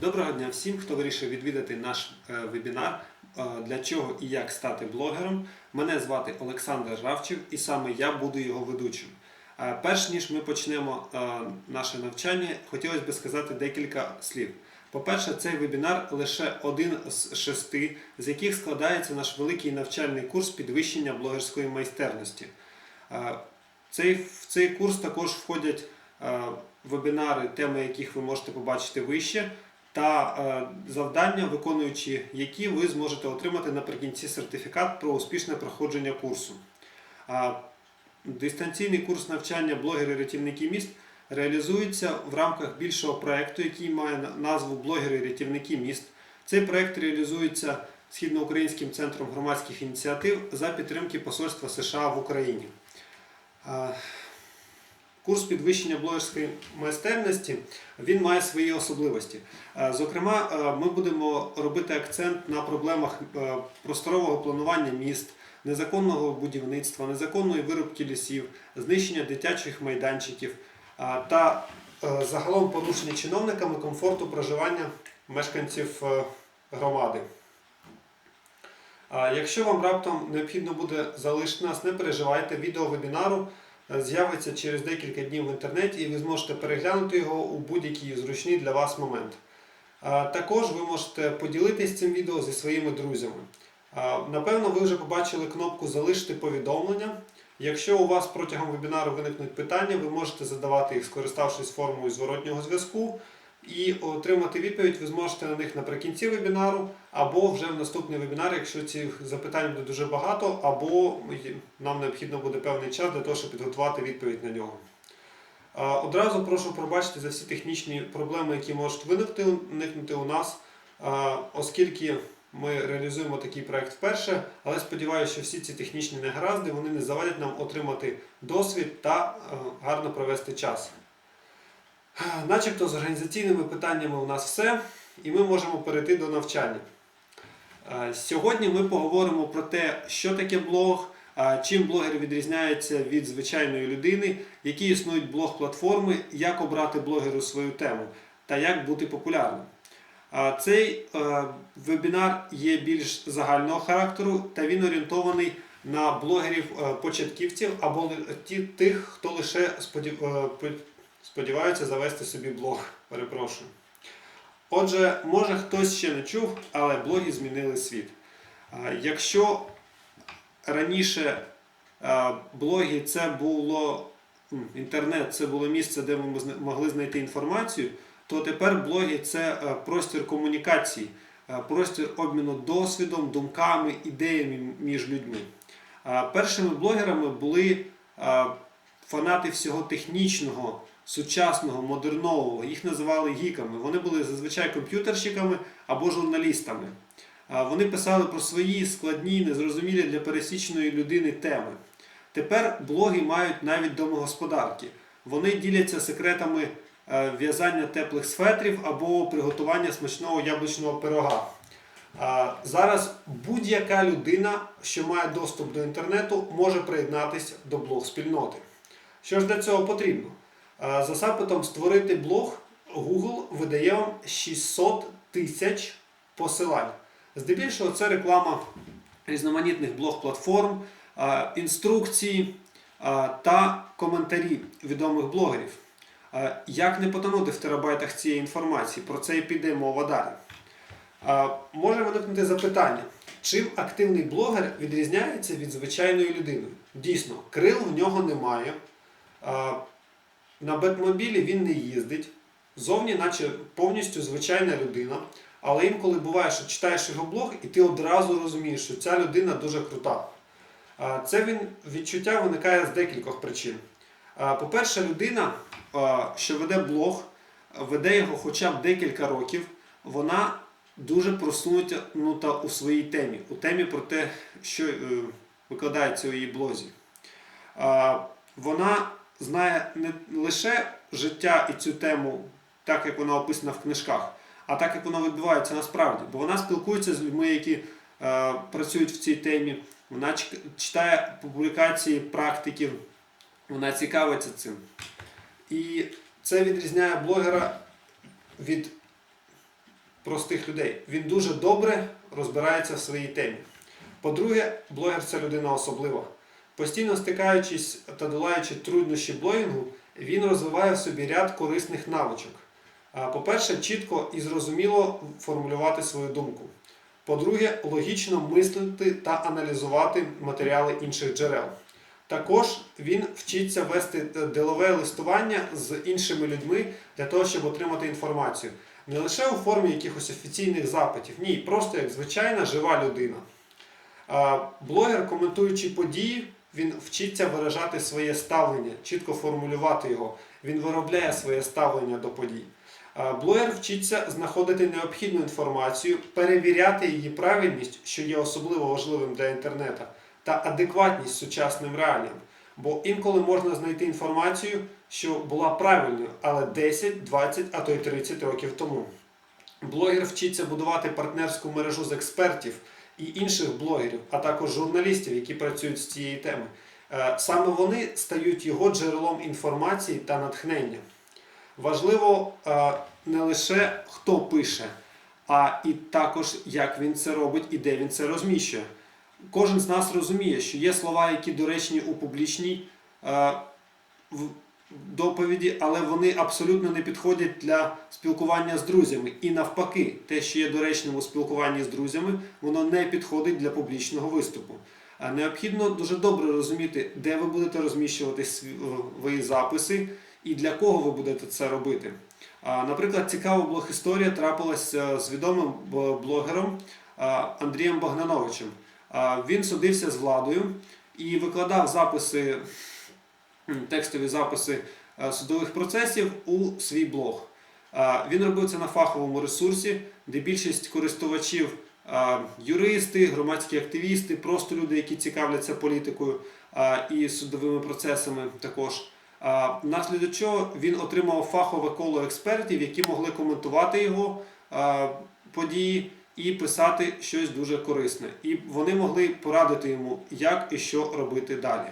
Доброго дня всім, хто вирішив відвідати наш е, вебінар е, для чого і як стати блогером. Мене звати Олександр Равчев і саме я буду його ведучим. Е, Перш ніж ми почнемо наше навчання, хотілося б сказати декілька слів. По-перше, цей вебінар лише один з шести, з яких складається наш великий навчальний курс підвищення блогерської майстерності. Цей, в цей курс також входять вебінари, теми яких ви можете побачити вище, та е, завдання, виконуючи які ви зможете отримати наприкінці сертифікат про успішне проходження курсу. Дистанційний курс навчання блогери-рятівники міст реалізується в рамках більшого проєкту, який має назву Блогери-рятівники міст. Цей проєкт реалізується Східноукраїнським центром громадських ініціатив за підтримки Посольства США в Україні. Курс підвищення блогерської майстерності він має свої особливості. Е, Зокрема, е, ми будемо робити акцент на проблемах е, просторового планування міст, незаконного будівництва, незаконної вирубки лісів, знищення дитячих майданчиків та загалом порушення чиновниками комфорту проживання мешканців громади. Якщо вам раптом необхідно буде залишити нас, не переживайте, відео вебінару з'явиться через декілька днів в інтернеті, і ви зможете переглянути його у будь-який зручний для вас момент. Також ви можете поділитись цим відео зі своїми друзями. Напевно, ви вже побачили кнопку Залишити повідомлення. Якщо у вас протягом вебінару виникнуть питання, ви можете задавати їх, скориставшись формою зворотнього зв'язку. І отримати відповідь ви зможете на них наприкінці вебінару, або вже в наступний вебінар, якщо цих запитань буде дуже багато, або нам необхідно буде певний час для того, щоб підготувати відповідь на нього. Одразу прошу пробачити за всі технічні проблеми, які можуть виникнути, у нас, оскільки ми реалізуємо такий проект вперше, але сподіваюся, що всі ці технічні негаразди вони не завадять нам отримати досвід та е, гарно провести час. Начебто з організаційними питаннями у нас все, і ми можемо перейти до навчання. Е, Сьогодні ми поговоримо про те, що таке блог, е, чим блогер відрізняється від звичайної людини, які існують блог-платформи, як обрати блогеру свою тему та як бути популярним. Е, Цей вебінар є більш загального характеру та він орієнтований на блогерів-початківців або тих, хто лише сподів... по- сподіваються завести собі блог. Перепрошую. Отже, може хтось ще не чув, але блоги змінили світ. Якщо раніше блоги це було інтернет, це було місце, де ми могли знайти інформацію, то тепер блоги це е, простір комунікації, е, простір обміну досвідом, думками, ідеями між людьми. Першими блогерами були фанати всього технічного, сучасного, модернового. Їх називали гіками. Вони були зазвичай комп'ютерщиками або журналістами. Вони писали про свої складні, незрозумілі для пересічної людини теми. Тепер блоги мають навіть домогосподарки. Вони діляться секретами е, в'язання теплих светрів або приготування смачного яблучного пирога. Зараз будь-яка людина, що має доступ до інтернету, може приєднатися до блог-спільноти. Що ж для цього потрібно? За запитом створити блог, Google видає вам 600 тисяч посилань. Здебільшого це реклама різноманітних блог-платформ, інструкції та коментарі відомих блогерів. Як не потонути в терабайтах цієї інформації? Про це і піде мова далі. Може виникнути запитання, чим активний блогер відрізняється від звичайної людини? Дійсно, крил в нього немає. На бетмобілі він не їздить. Зовні, наче повністю звичайна людина. Але інколи буває, що читаєш його блог, і ти одразу розумієш, що ця людина дуже крута. Це він, відчуття виникає з декількох причин. По-перше, людина, що веде блог, веде його хоча б декілька років, вона дуже просунута ну, у своїй темі, у темі про те, що е, викладається у її блозі. Вона знає не лише життя і цю тему, так як вона описана в книжках, а так як воно відбувається насправді. Бо вона спілкується з людьми, які е, працюють в цій темі, вона читає публікації практиків, вона цікавиться цим. І це відрізняє блогера від простих людей. Він дуже добре розбирається в своїй темі. По-друге, блогер це людина особлива. Постійно стикаючись та долаючи труднощі блогінгу, він розвиває в собі ряд корисних навичок. По-перше, чітко і зрозуміло формулювати свою думку. По-друге, логічно мислити та аналізувати матеріали інших джерел. Також він вчиться вести е, ділове листування з іншими людьми для того, щоб отримати інформацію. Не лише у формі якихось офіційних запитів, ні, просто як звичайна жива людина. Блогер, коментуючи події, він вчиться виражати своє ставлення, чітко формулювати його. Він виробляє своє ставлення до подій. Блогер вчиться знаходити необхідну інформацію, перевіряти її правильність, що є особливо важливим для інтернету, та адекватність сучасним реаліям. Бо інколи можна знайти інформацію, що була правильною, але 10, 20, а то й 30 років тому. Блогер вчиться будувати партнерську мережу з експертів і інших блогерів, а також журналістів, які працюють з цієї теми. Е, Саме вони стають його джерелом інформації та натхнення. Важливо е, не лише хто пише, а і також як він це робить і де він це розміщує. Кожен з нас розуміє, що є слова, які доречні у публічній е, в- доповіді, але вони абсолютно не підходять для спілкування з друзями. І навпаки, те, що є доречним у спілкуванні з друзями, воно не підходить для публічного виступу. Необхідно дуже добре розуміти, де ви будете розміщувати сві- свої записи і для кого ви будете це робити. Наприклад, цікава блог-історія трапилася з відомим блогером Андрієм Богдановичем. Він судився з владою і викладав записи, текстові записи е, судових процесів у свій блог. Він робив на фаховому ресурсі, де більшість користувачів юристи, громадські активісти, просто люди, які цікавляться політикою і судовими процесами також. А, Внаслідок чого він отримав фахове коло експертів, які могли коментувати його події і писати щось дуже корисне. І вони могли порадити йому, як і що робити далі.